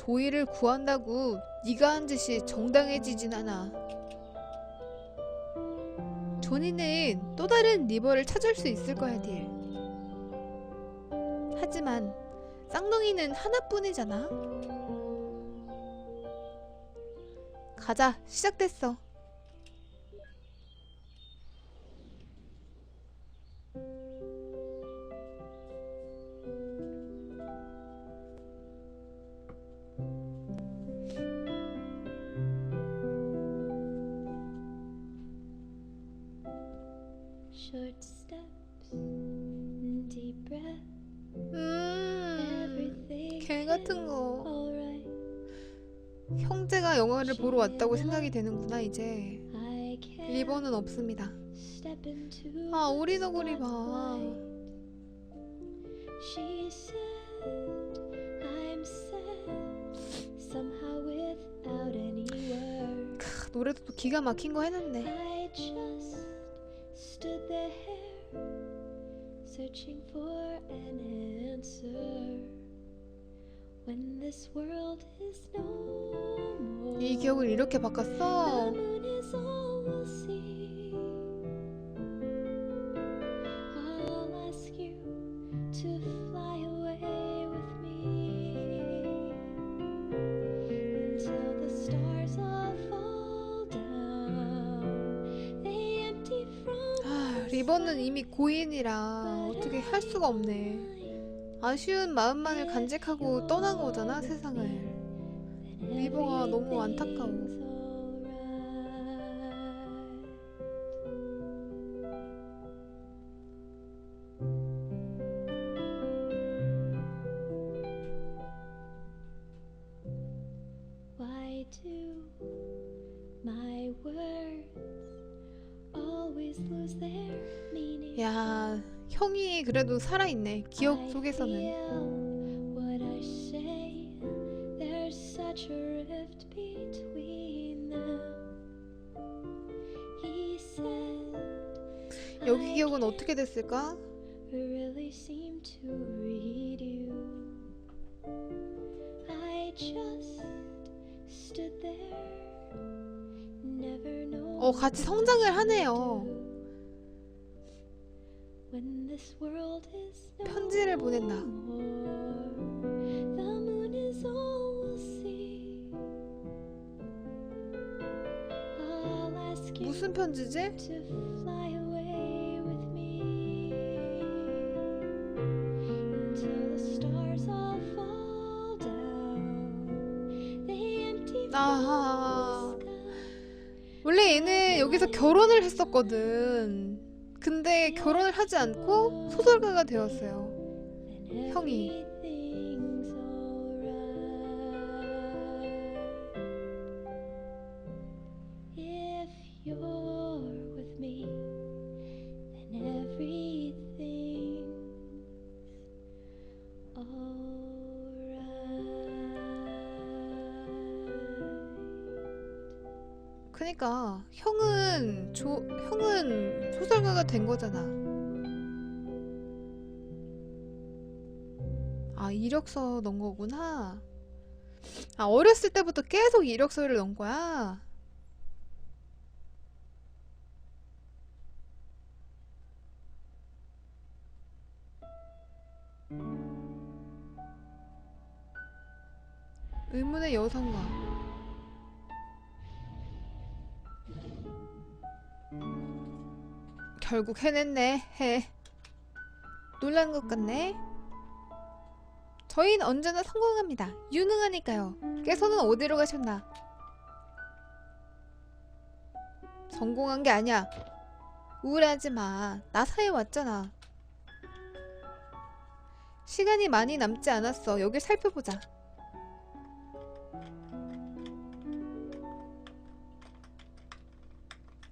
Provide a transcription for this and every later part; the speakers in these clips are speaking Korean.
조이를 구한다고 네가 한 짓이 정당해지진 않아. 조니는 또 다른 리버를 찾을 수 있을 거야, 딜. 하지만 쌍둥이는 하나뿐이잖아. 가자, 시작됐어. Short steps, deep breath, 음, everything 개 같은 거. alright. 형제가 영화를 보러 왔다고 생각이 되는구나, 이제. 리버는 없습니다. step into 아, 오리너구리 봐. spotlight. She said, I'm sad, somehow without any word. 크, 노래도 또 기가 막힌 거 해놨네. Searching for an answer. When this world is no more, 이 기억을 이렇게 the 바꿨어. moon is all we'll see. I'll ask you to fly away with me until the stars all fall down. They empty from 아, 리버는 이미 고인이라 어떻게 할 수가 없네. 아쉬운 마음만을 간직하고 떠난 거잖아, 세상을. 리버가 너무 안타까워. 야, 형이 그래도 살아있네. 기억 속에서는. 여기 기억은 어떻게 됐을까? 어, 같이 성장을 하네요. 편지를 보낸다. more, the moon is all we'll see. I'll ask you 무슨 편지지? to fly away with me until the stars all fall down. They empty from 아하. 원래 얘는 여기서 결혼을 했었거든. 근데 결혼을 하지 않고 소설가가 되었어요. 형이. 아 이력서 넣은 거구나. 아 어렸을 때부터 계속 이력서를 넣은 거야. 의문의 여성가. 결국 해냈네. 해. 놀란 것 같네. 저희는 언제나 성공합니다. 유능하니까요. 깨서는 어디로 가셨나? 성공한 게 아니야. 우울해하지 마. 나사에 왔잖아. 시간이 많이 남지 않았어. 여길 살펴보자.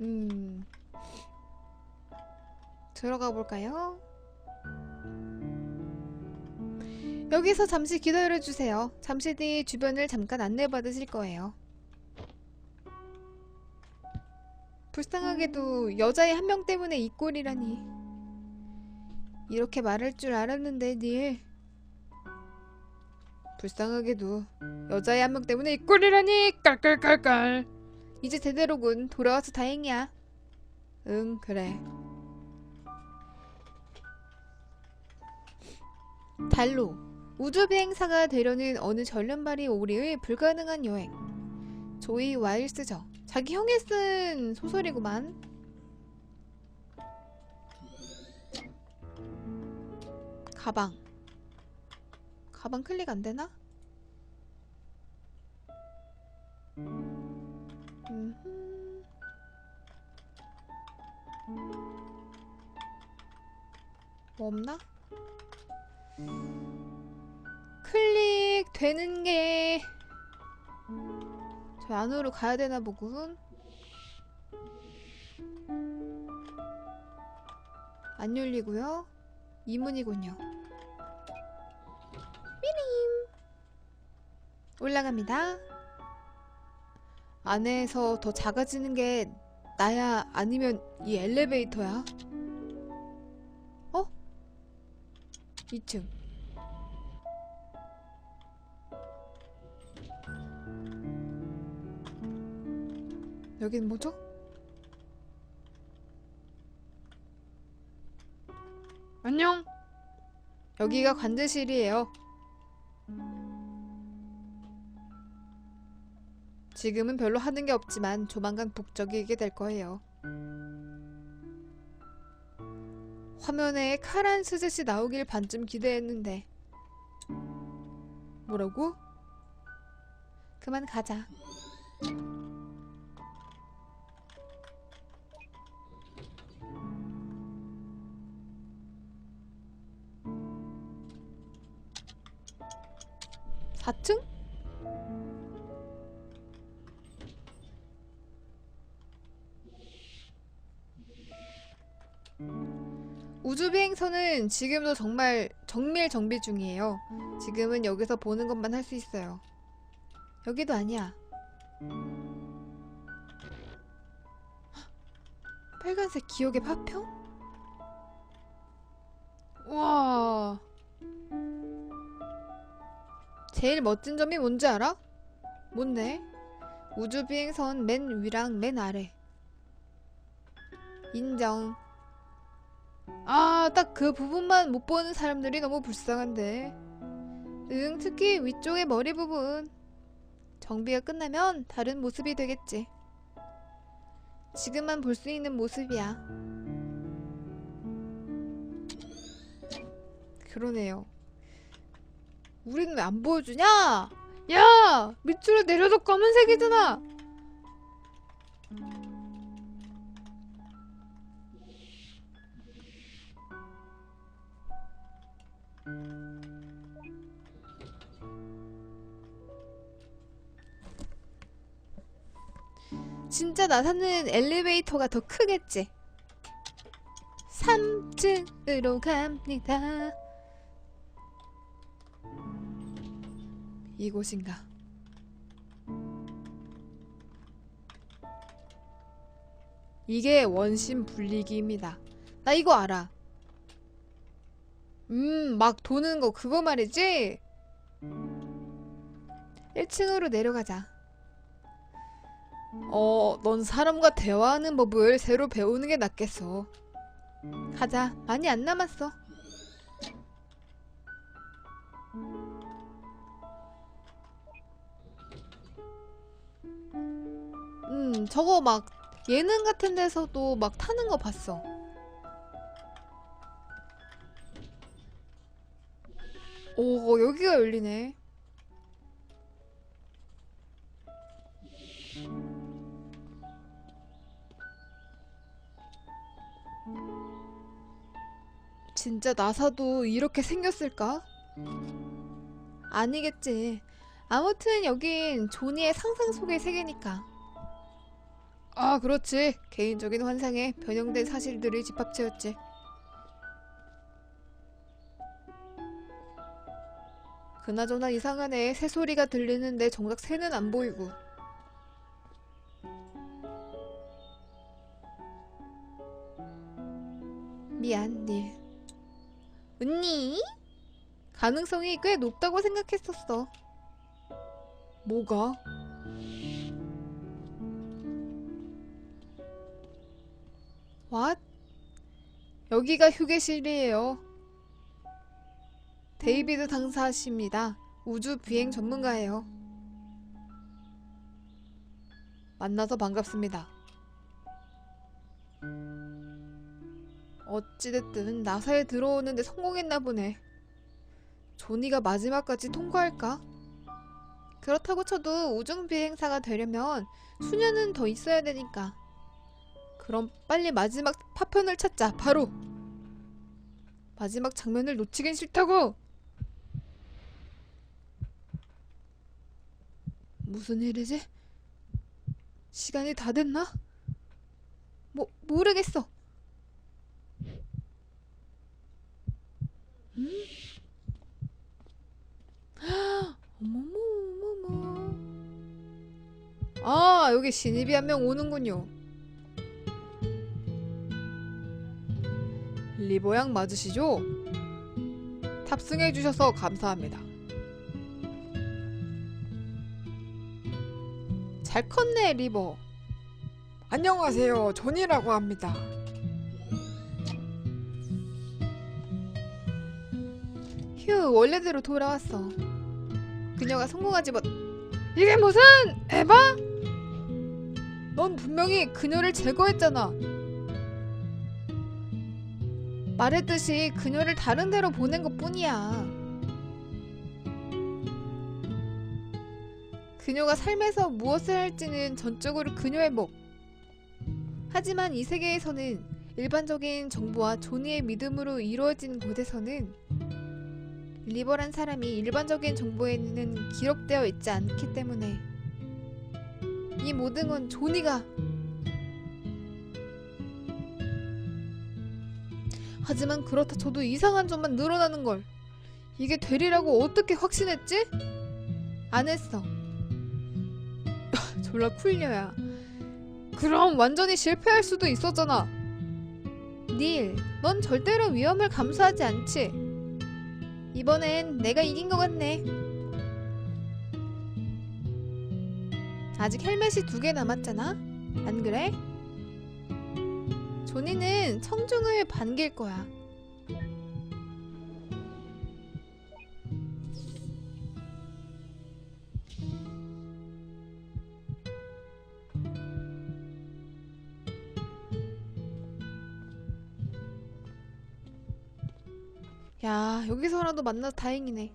음. 들어가 볼까요? 여기서 잠시 기다려 주세요. 잠시 뒤 주변을 잠깐 안내 받으실 거예요. 불쌍하게도 여자의 한 명 때문에 이 꼴이라니. 이렇게 말할 줄 알았는데, 닐. 불쌍하게도 여자의 한 명 때문에 이 꼴이라니 깔깔깔깔 이제 제대로군 돌아와서 다행이야 응 그래 달로 우주 비행사가 되려는 어느 전륜발이 오리의 불가능한 여행. 조이 와일스저 자기 형이 쓴 소설이구만. 가방. 가방 클릭 안 되나? 뭐 없나? 클릭 되는 게 저 안으로 가야 되나 보군. 안 열리고요. 이문이군요. 삐림 올라갑니다. 안에서 더 작아지는 게 나야 아니면 이 엘리베이터야? 어? 2층. 여긴 뭐죠? 안녕. 여기가 관제실이에요. 지금은 별로 하는 게 없지만 조만간 북적이게 될 거예요. 화면에 카란 스젯이 나오길 반쯤 기대했는데 뭐라고? 그만 가자. 사층 우주비행선은 지금도 정말 정밀 정비 중이에요. 지금은 여기서 보는 것만 할 수 있어요. 여기도 아니야. 헉, 빨간색 기억의 파평? 우와. 제일 멋진 점이 뭔지 알아? 뭔데? 우주비행선 맨 위랑 맨 아래. 인정. 아, 딱 그 부분만 못 보는 사람들이 너무 불쌍한데. 응, 특히 위쪽의 머리 부분. 정비가 끝나면 다른 모습이 되겠지. 지금만 볼 수 있는 모습이야. 그러네요. 우리는 왜 안 보여주냐? 야! 밑으로 내려도 검은색이잖아! 진짜 나 사는 엘리베이터가 더 크겠지? 3층으로 갑니다. 이곳인가? 이게 원심 분리기입니다. 나 이거 알아. 음, 막 도는 거 그거 말이지? 1층으로 내려가자. 어, 넌 사람과 대화하는 법을 새로 배우는 게 낫겠어. 가자. 많이 안 남았어. 음, 저거 막 예능 같은 데서도 막 타는 거 봤어. 오, 여기가 열리네. 진짜 나사도 이렇게 생겼을까? 아니겠지. 아무튼 여긴 조니의 상상 속의 세계니까. 아, 그렇지. 개인적인 환상에 변형된 사실들이 집합체였지. 그나저나 이상하네. 새소리가 들리는데 정작 새는 안 보이고. 미안, 닐. 언니? 가능성이 꽤 높다고 생각했었어. 뭐가? What? 여기가 휴게실이에요. 데이비드 당사십니다. 우주 비행 전문가예요. 만나서 반갑습니다. 어찌됐든 나사에 들어오는데 성공했나 보네. 조니가 마지막까지 통과할까? 그렇다고 쳐도 우중 비행사가 되려면 수년은 더 있어야 되니까. 그럼 빨리 마지막 파편을 찾자. 바로. 마지막 장면을 놓치긴 싫다고. 무슨 일이지? 시간이 다 됐나? 뭐 모르겠어. 음? 어머머 어머머. 아 여기 신입이 한 명 오는군요. 리버양 맞으시죠? 탑승해 주셔서 감사합니다. 잘 컸네 리버. 안녕하세요. 존이라고 합니다. 휴 원래대로 돌아왔어. 그녀가 성공하지 못. 이게 무슨 에바? 넌 분명히 그녀를 제거했잖아. 말했듯이 그녀를 다른 데로 보낸 것 뿐이야. 그녀가 삶에서 무엇을 할지는 전적으로 그녀의 몫. 하지만 이 세계에서는 일반적인 정보와 존의의 믿음으로 이루어진 곳에서는 리버란 사람이 일반적인 정보에는 기록되어 있지 않기 때문에 이 모든 건 조니가 하지만 그렇다 저도 이상한 점만 늘어나는 걸. 이게 되리라고 어떻게 확신했지? 안 했어. 졸라 쿨려야. 그럼 완전히 실패할 수도 있었잖아. 닐, 넌 절대로 위험을 감수하지 않지 이번엔 내가 이긴 것 같네. 아직 헬멧이 두 개 남았잖아? 안 그래? 조니는 청중을 반길 거야. 야, 여기서라도 만나서 다행이네.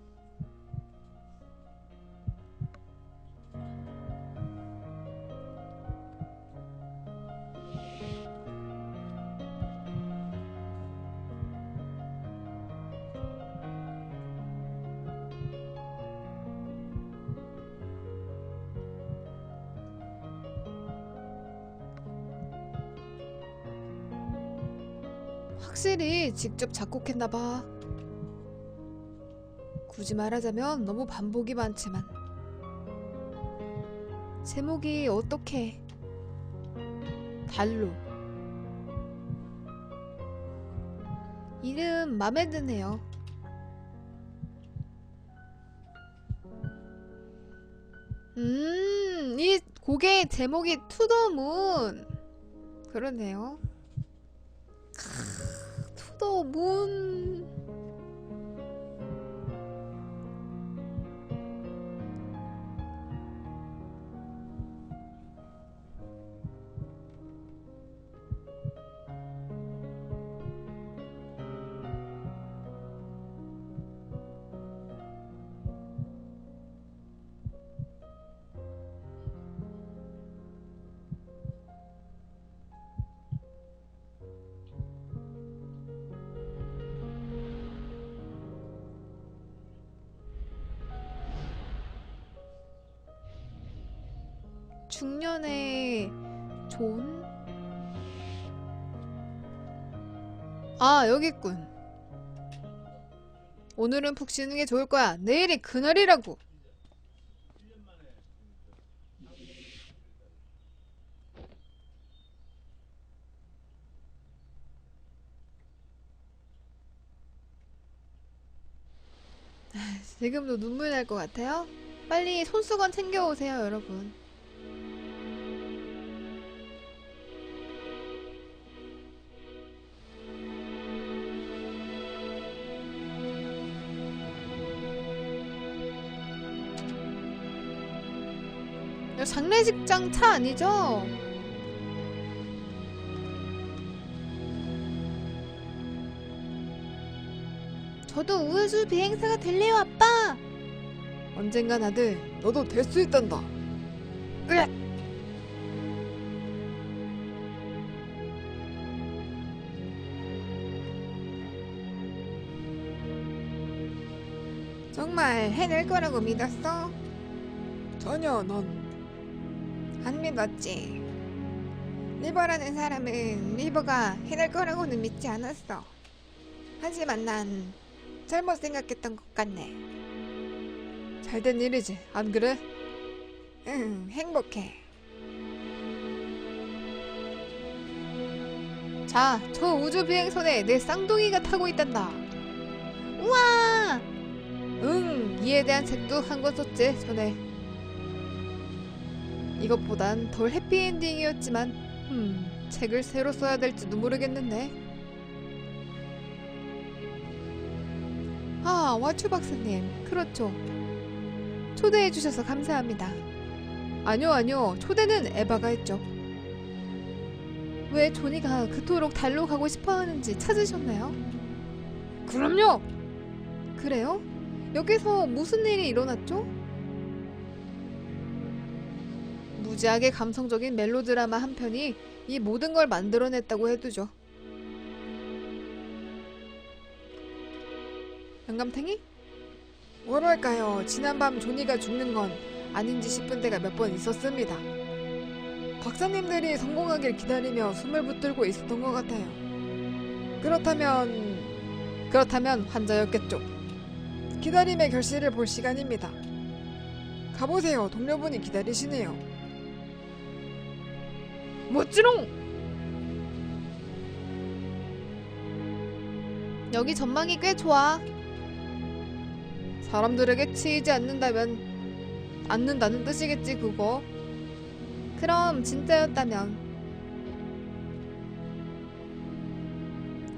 확실히 직접 작곡했나봐. 굳이 말하자면 너무 반복이 많지만. 제목이 어떻게? 달로. 이름 맘에 드네요. 음, 이 곡의 제목이 투더문 그러네요. 투더문 중년의 존? 아, 여기 있군. 오늘은 푹 쉬는 게 좋을 거야. 내일이 그날이라고. 지금도 눈물 날 것 같아요? 빨리 손수건 챙겨오세요, 여러분. 이거 장례식장 차 아니죠? 저도 우주 비행사가 될래요, 아빠! 언젠간 아들, 너도 될 수 있단다. 으악! 정말 해낼 거라고 믿었어? 전혀 넌 안 믿었지. 리버라는 사람은 리버가 해낼 거라고는 믿지 않았어. 하지만 난 잘못 생각했던 것 같네. 잘된 일이지, 안 그래? 응, 행복해. 자, 저 우주 비행선에 내 쌍둥이가 타고 있단다. 우와! 응, 이에 대한 책도 한 권 썼지, 전에. 이것보단 덜 해피엔딩이었지만, 음, 책을 새로 써야 될지도 모르겠는데. 아, 와추 박사님, 그렇죠. 초대해 주셔서 감사합니다. 아니요, 아니요. 초대는 에바가 했죠. 왜 조니가 그토록 달로 가고 싶어 하는지 찾으셨나요? 그럼요! 그래요? 여기서 무슨 일이 일어났죠? 무지하게 감성적인 멜로드라마 한 편이 이 모든 걸 만들어냈다고 해두죠. 영감탱이? 뭐랄까요, 지난밤 조니가 죽는 건 아닌지 싶은 때가 몇 번 있었습니다. 박사님들이 성공하길 기다리며 숨을 붙들고 있었던 것 같아요. 그렇다면, 그렇다면 환자였겠죠. 기다림의 결실을 볼 시간입니다. 가보세요, 동료분이 기다리시네요. 멋지롱! 여기 전망이 꽤 좋아. 사람들에게 치이지 않는다면 않는다는 뜻이겠지 그거. 그럼 진짜였다면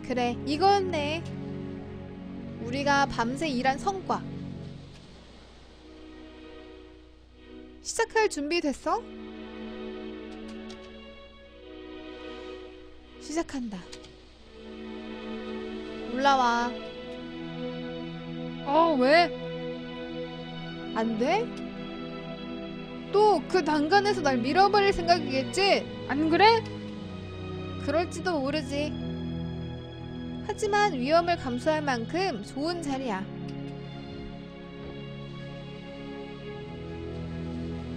그래 이거였네. 우리가 밤새 일한 성과. 시작할 준비 됐어? 시작한다. 올라와. 어, 왜? 안 돼? 또 그 난간에서 날 밀어버릴 생각이겠지? 안 그래? 그럴지도 모르지. 하지만 위험을 감수할 만큼 좋은 자리야.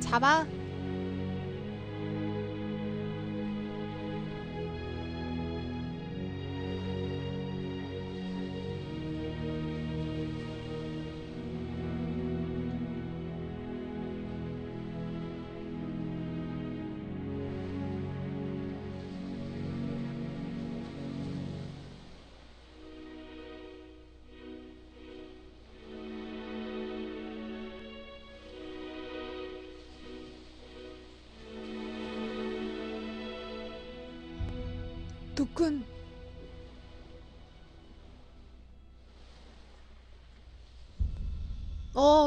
잡아.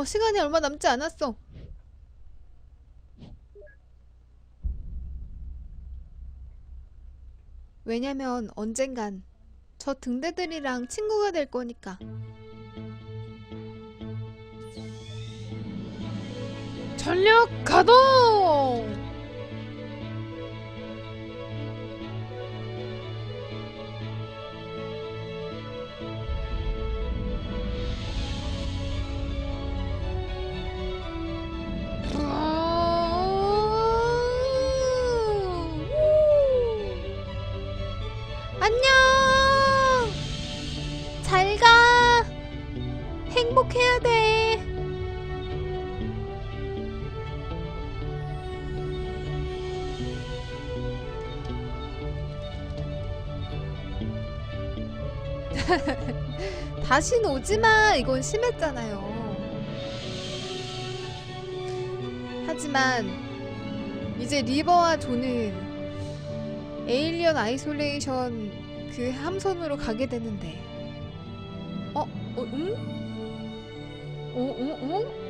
시간이 얼마 남지 않았어. 왜냐면 언젠간 저 등대들이랑 친구가 될 거니까. 전력 가동! 다신 오지마 이건 심했잖아요 하지만 이제 리버와 존은 에일리언 아이솔레이션 그 함선으로 가게 되는데 어? 어? 응? 어? 어? 어?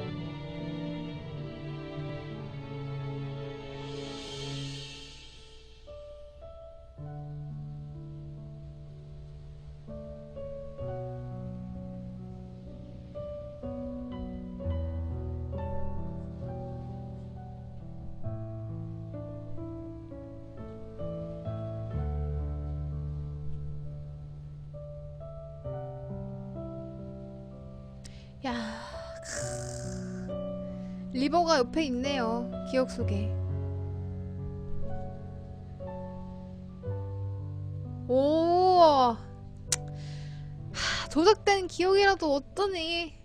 리버가 옆에 있네요. 기억 속에. 오, 하, 조작된 기억이라도 어떠니?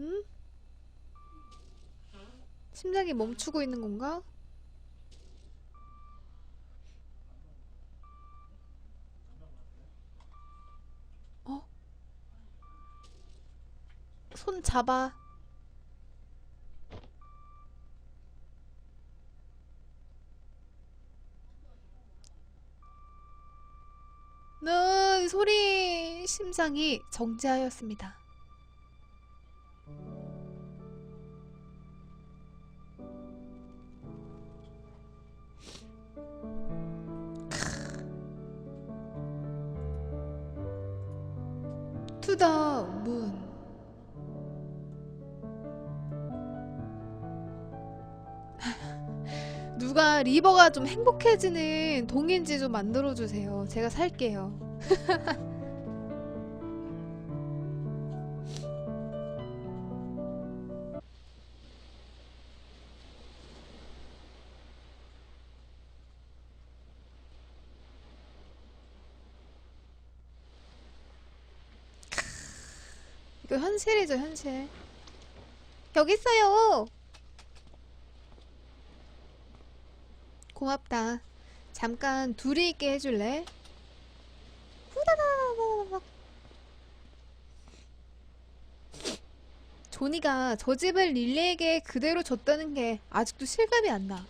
응? 심장이 멈추고 있는 건가? 어? 손 잡아. 는 소리 심장이 정지하였습니다. 리버가 좀 행복해지는 동인지 좀 만들어주세요. 제가 살게요. 이거 현실이죠, 현실. 여기 있어요. 고맙다. 잠깐 둘이 있게 해줄래? 후다다다다닥. 조니가 저 집을 릴리에게 그대로 줬다는 게 아직도 실감이 안 나.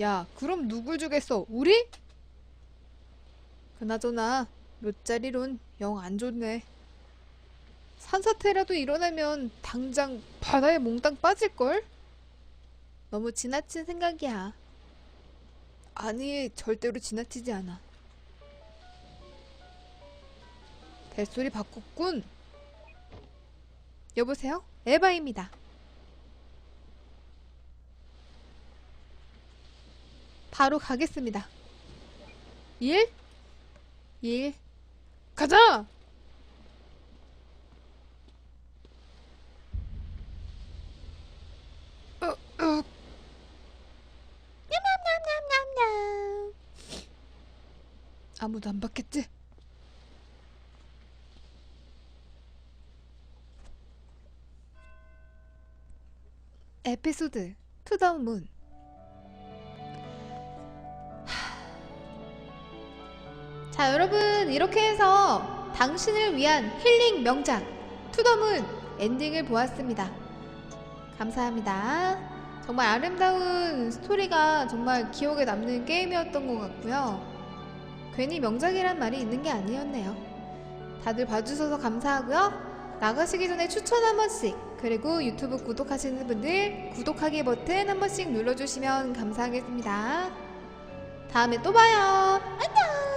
야, 그럼 누굴 주겠어? 우리? 그나저나 몇 자리론 영 안 좋네. 산사태라도 일어나면 당장 바다에 몽땅 빠질걸? 너무 지나친 생각이야. 아니, 절대로 지나치지 않아. 벨소리 바꿨군. 여보세요? 에바입니다. 바로 가겠습니다. 일? 일. 가자! 아무도 안 봤겠지? 에피소드 투더문. 자 여러분 이렇게 해서 당신을 위한 힐링 명작 투더문 엔딩을 보았습니다. 감사합니다. 정말 아름다운 스토리가 정말 기억에 남는 게임이었던 것 같고요 괜히 명작이란 말이 있는 게 아니었네요. 다들 봐주셔서 감사하고요. 나가시기 전에 추천 한 번씩 그리고 유튜브 구독하시는 분들 구독하기 버튼 한 번씩 눌러주시면 감사하겠습니다. 다음에 또 봐요. 안녕